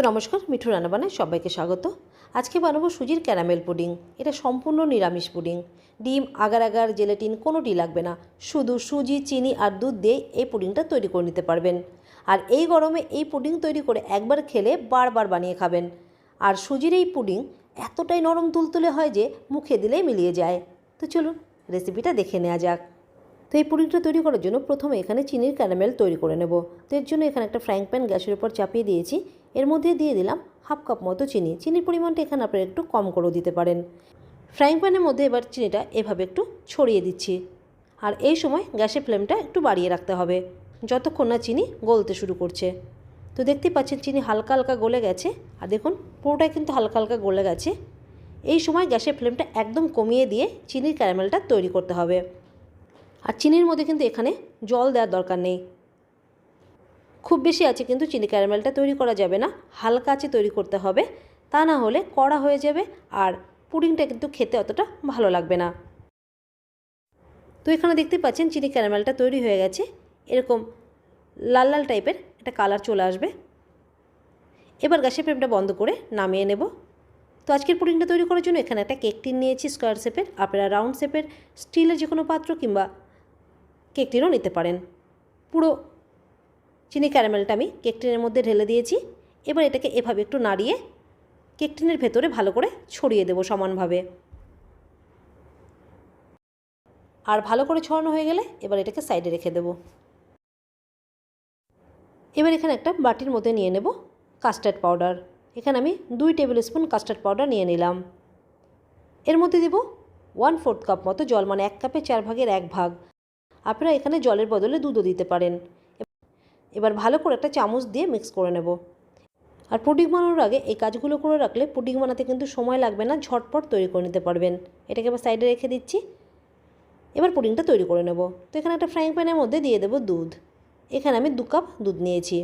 তো নমস্কার, মিঠু রান্নাবানায় সবাইকে স্বাগত। আজকে বানাবো সুজির ক্যারামেল পুডিং। এটা সম্পূর্ণ নিরামিষ পুডিং। ডিম, আগার আগার, জেলেটিন, কোনোটি লাগবে না। শুধু সুজি, চিনি আর দুধ দিয়ে এই পুডিংটা তৈরি করে নিতে পারবেন। আর এই গরমে এই পুডিং তৈরি করে একবার খেলে বারবার বানিয়ে খাবেন। আর সুজির এই পুডিং এতটাই নরম তুলতুলে হয় যে মুখে দিলেই মিলিয়ে যায়। তো চলুন রেসিপিটা দেখে নেওয়া যাক। তো এই পুডিংটা তৈরি করার জন্য প্রথমে এখানে চিনির ক্যারামেল তৈরি করে নেব। তো এর জন্য এখানে একটা ফ্রাইং প্যান গ্যাসের উপর চাপিয়ে দিয়েছি। এর মধ্যে দিয়ে দিলাম হাফ কাপ মতো চিনি। চিনির পরিমাণটা এখানে আপনারা একটু কম করেও দিতে পারেন। ফ্রাইং প্যানের মধ্যে এবার চিনিটা এভাবে একটু ছড়িয়ে দিচ্ছি। আর এই সময় গ্যাসের ফ্লেমটা একটু বাড়িয়ে রাখতে হবে, যতক্ষণ না চিনি গলতে শুরু করছে। তো দেখতেই পাচ্ছেন চিনি হালকা হালকা গলে গেছে। আর দেখুন, পুরোটাই কিন্তু হালকা হালকা গলে গেছে। এই সময় গ্যাসের ফ্লেমটা একদম কমিয়ে দিয়ে চিনির ক্যারামেলটা তৈরি করতে হবে। আর চিনির মধ্যে কিন্তু এখানে জল দেওয়ার দরকার নেই। খুব বেশি আছে কিন্তু চিনি ক্যারামেলটা তৈরি করা যাবে না, হালকা আছে তৈরি করতে হবে, তা না হলে কড়া হয়ে যাবে আর পুডিংটা কিন্তু খেতে অতটা ভালো লাগবে না। তো এখানে দেখতে পাচ্ছেন চিনি ক্যারামেলটা তৈরি হয়ে গেছে, এরকম লাল লাল টাইপের একটা কালার চলে আসবে। এবার গ্যাসের ফ্লেমটা বন্ধ করে নামিয়ে নেব। তো আজকের পুডিংটা তৈরি করার জন্য এখানে একটা কেক টিন নিয়েছি, স্কোয়ার শেপের, আপনারা রাউন্ড শেপের, স্টিলের যে কোনো পাত্র কিংবা কেক টিনও নিতে পারেন। পুরো চিনি ক্যারামেলটা আমি কেকটিনের মধ্যে ঢেলে দিয়েছি। এবার এটাকে এভাবে একটু নাড়িয়ে কেকটিনের ভেতরে ভালো করে ছড়িয়ে দেবো সমানভাবে। আর ভালো করে ছড়ানো হয়ে গেলে এবার এটাকে সাইডে রেখে দেব। এবার এখানে একটা বাটির মধ্যে নিয়ে নেব কাস্টার্ড পাউডার। এখানে আমি দুই টেবিল স্পুন কাস্টার্ড পাউডার নিয়ে নিলাম। এর মধ্যে দেব ওয়ান ফোর্থ কাপ মতো জল মানে এক কাপে চার ভাগের এক ভাগ। আপনারা এখানে জলের বদলে দুধও দিতে পারেন। এবার ভালো করে একটা চামচ দিয়ে মিক্স করে নেব। আর পুডিং বানানোর আগে এই কাজগুলো করে রাখলে পুডিং বানাতে কিন্তু সময় লাগবে না, ঝটপট তৈরি করে নিতে পারবেন। এটাকে এবার সাইডে রেখে দিচ্ছি। এবার পুডিংটা তৈরি করে নেব। তো এখানে একটা ফ্রাইং প্যানের মধ্যে দিয়ে দেবো দুধ। এখানে আমি দু কাপ দুধ নিয়েছি।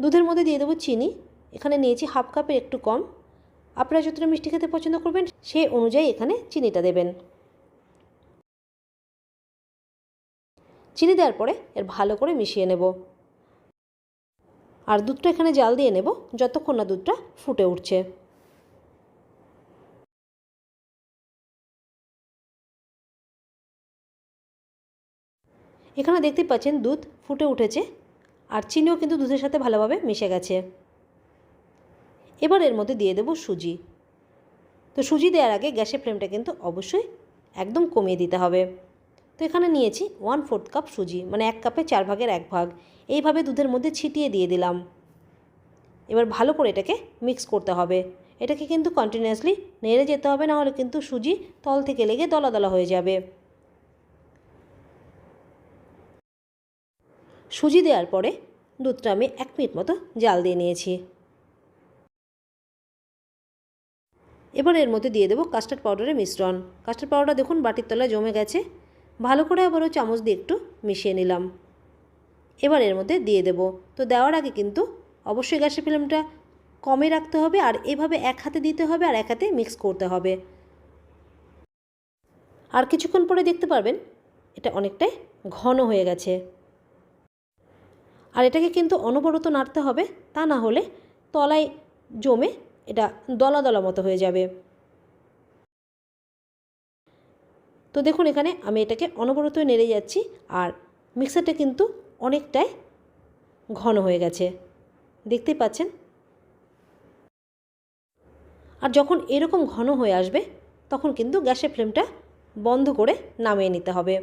দুধের মধ্যে দিয়ে দেবো চিনি। এখানে নিয়েছি হাফ কাপের একটু কম। আপনারা যতটা মিষ্টি খেতে পছন্দ করবেন, সেই অনুযায়ী এখানে চিনিটা দেবেন। চিনি দেওয়ার পরে এর ভালো করে মিশিয়ে নেব। আর দুধটা এখানে জাল দিয়ে নেব, যতক্ষণ না দুধটা ফুটে উঠছে। এখানে দেখতে পাচ্ছেন দুধ ফুটে উঠেছে, আর চিনিও কিন্তু দুধের সাথে ভালোভাবে মিশে গেছে। এবার এর মধ্যে দিয়ে দেব সুজি। তো সুজি দেওয়ার আগে গ্যাসের ফ্লেমটা কিন্তু অবশ্যই একদম কমিয়ে দিতে হবে। তো এখানে নিয়েছি ওয়ান ফোর্থ কাপ সুজি মানে এক কাপে চার ভাগের এক ভাগ। এইভাবে দুধের মধ্যে ছিটিয়ে দিয়ে দিলাম। এবার ভালো করে এটাকে মিক্স করতে হবে। এটাকে কিন্তু কন্টিনিউয়াসলি নেড়ে যেতে হবে না হলে কিন্তু সুজি তল থেকে লেগে দলা দলা হয়ে যাবে। সুজি দেওয়ার পরে দুধটা আমি এক মিনিট মতো জাল দিয়ে নিয়েছি। এবার এর মধ্যে দিয়ে দেবো কাস্টার্ড পাউডারের মিশ্রণ। কাস্টার্ড পাউডার দেখুন বাটির তলায় জমে গেছে। ভালো করে আবারও চামচ দিয়ে একটু মিশিয়ে নিলাম। এবার এর মধ্যে দিয়ে দেব। তো দেওয়ার আগে কিন্তু অবশ্যই গ্যাসের ফ্লেমটা কমে রাখতে হবে আর এভাবে এক হাতে দিতে হবে আর এক হাতে মিক্স করতে হবে। আর কিছুক্ষণ পরে দেখতে পারবেন এটা অনেকটাই ঘন হয়ে গেছে। আর এটাকে কিন্তু অনবরত নাড়তে হবে তা না হলে তলায় জমে এটা দলা দলা মতো হয়ে যাবে। তো দেখুন এখানে আমি এটাকে অনবরত নেড়ে যাচ্ছি আর মিক্সারটা কিন্তু অনেকটাই ঘন হয়ে গেছে। দেখতেই পাচ্ছেন? আর যখন এরকম ঘন হয়ে আসবে, তখন কিন্তু গ্যাসের ফ্লেমটা বন্ধ করে নামিয়ে নিতে হবে।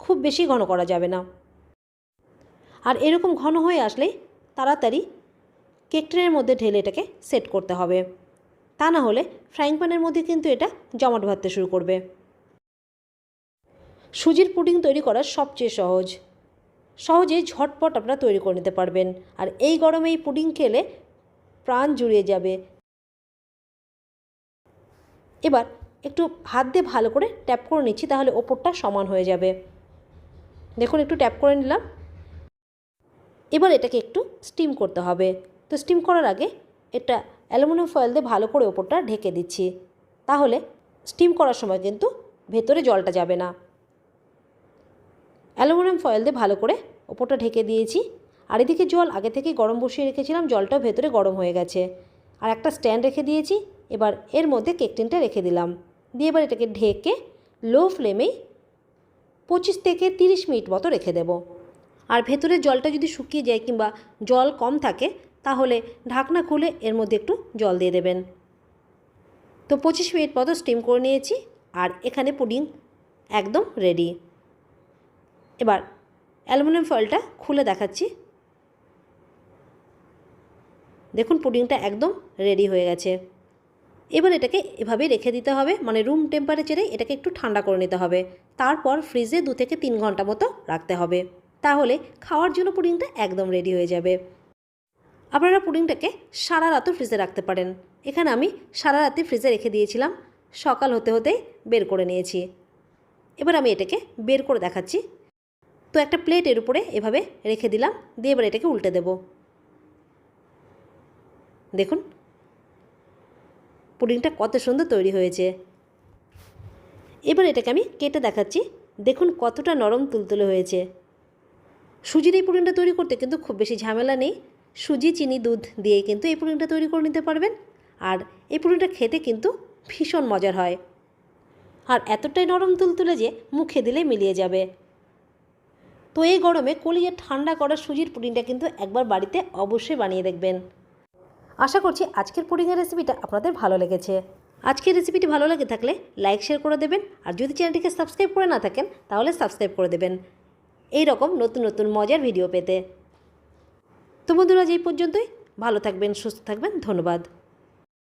খুব বেশি ঘন করা যাবে না। আর এরকম ঘন হয়ে আসলেই তাড়াতাড়ি কেক ট্রেনের মধ্যে ঢেলে এটাকে সেট করতে হবে। তা না হলে ফ্রাইং প্যানের মধ্যে কিন্তু এটা জমাট বাঁধতে শুরু করবে। সুজির পুডিং তৈরি করা সবচেয়ে সহজ। সহজেই ঝটপট আপনারা তৈরি করে নিতে পারবেন। আর এই গরমে এই পুডিং খেলে প্রাণ জুড়িয়ে যাবে। এবার একটু হাত দিয়ে ভালো করে ট্যাপ করে নিচ্ছি, তাহলে ওপরটা সমান হয়ে যাবে। দেখুন, একটু ট্যাপ করে নিলাম। এবার এটাকে একটু স্টিম করতে হবে। তো স্টিম করার আগে এটা অ্যালুমিনিয়াম ফয়েল দিয়ে ভালো করে ওপরটা ঢেকে দিচ্ছি। তাহলে স্টিম করার সময় কিন্তু ভেতরে জলটা যাবে না। অ্যালুমিনিয়াম ফয়েল দিয়ে ভালো করে ওপরটা ঢেকে দিয়েছি। আর এদিকে জল আগে থেকে গরম বসিয়ে রেখেছিলাম, জলটাও ভেতরে গরম হয়ে গেছে। আর একটা স্ট্যান্ড রেখে দিয়েছি, এবার এর মধ্যে কেক টিনটা রেখে দিলাম। দিয়ে এবার এটাকে ঢেকে লো ফ্লেমেই পঁচিশ থেকে তিরিশ মিনিট মতো রেখে দেব। আর ভেতরের জলটা যদি শুকিয়ে যায় কিংবা জল কম থাকে, তাহলে ঢাকনা খুলে এর মধ্যে একটু জল দিয়ে দেবেন। তো পঁচিশ মিনিট মতো স্টিম করে নিয়েছি, আর এখানে পুডিং একদম রেডি। এবার অ্যালুমিনিয়াম ফয়েলটা খুলে দেখাচ্ছি। দেখুন পুডিংটা একদম রেডি হয়ে গেছে। এবার এটাকে এভাবেই রেখে দিতে হবে মানে রুম টেম্পারেচারে এটাকে একটু ঠান্ডা করে নিতে হবে। তারপর ফ্রিজে দু থেকে তিন ঘণ্টা মতো রাখতে হবে। তাহলে খাওয়ার জন্য পুডিংটা একদম রেডি হয়ে যাবে। আপনারা পুডিংটাকে সারা রাতও ফ্রিজে রাখতে পারেন। এখানে আমি সারা রাতে ফ্রিজে রেখে দিয়েছিলাম, সকাল হতে হতে বের করে নিয়েছি। এবার আমি এটাকে বের করে দেখাচ্ছি। তো একটা প্লেটের উপরে এভাবে রেখে দিলাম, দিয়ে এবার এটাকে উল্টে দেব। দেখুন, পুডিংটা কত সুন্দর তৈরি হয়েছে। এবার এটাকে আমি কেটে দেখাচ্ছি। দেখুন কতটা নরম তুলতুলে হয়েছে। সুজির এই পুডিংটা তৈরি করতে কিন্তু খুব বেশি ঝামেলা নেই। সুজি, চিনি, দুধ দিয়ে কিন্তু এই পুডিংটা তৈরি করে নিতে পারবেন। আর এই পুডিংটা খেতে কিন্তু ভীষণ মজার হয়। আর এতটাই নরম তুলতুলে যে মুখে দিলে মিলিয়ে যাবে। তো এই গরমে কলিয়ে ঠান্ডা করা সুজির পুডিংটা কিন্তু একবার বাড়িতে অবশ্যই বানিয়ে দেখবেন। আশা করছি আজকের পুডিংয়ের রেসিপিটা আপনাদের ভালো লেগেছে। আজকের রেসিপিটি ভালো লেগে থাকলে লাইক, শেয়ার করে দেবেন আর যদি চ্যানেলটিকে সাবস্ক্রাইব করে না থাকেন তাহলে সাবস্ক্রাইব করে দেবেন। এই রকম নতুন নতুন, মজার ভিডিও পেতে। তো বন্ধুরা এই পর্যন্তই। ভালো থাকবেন, সুস্থ থাকবেন। ধন্যবাদ।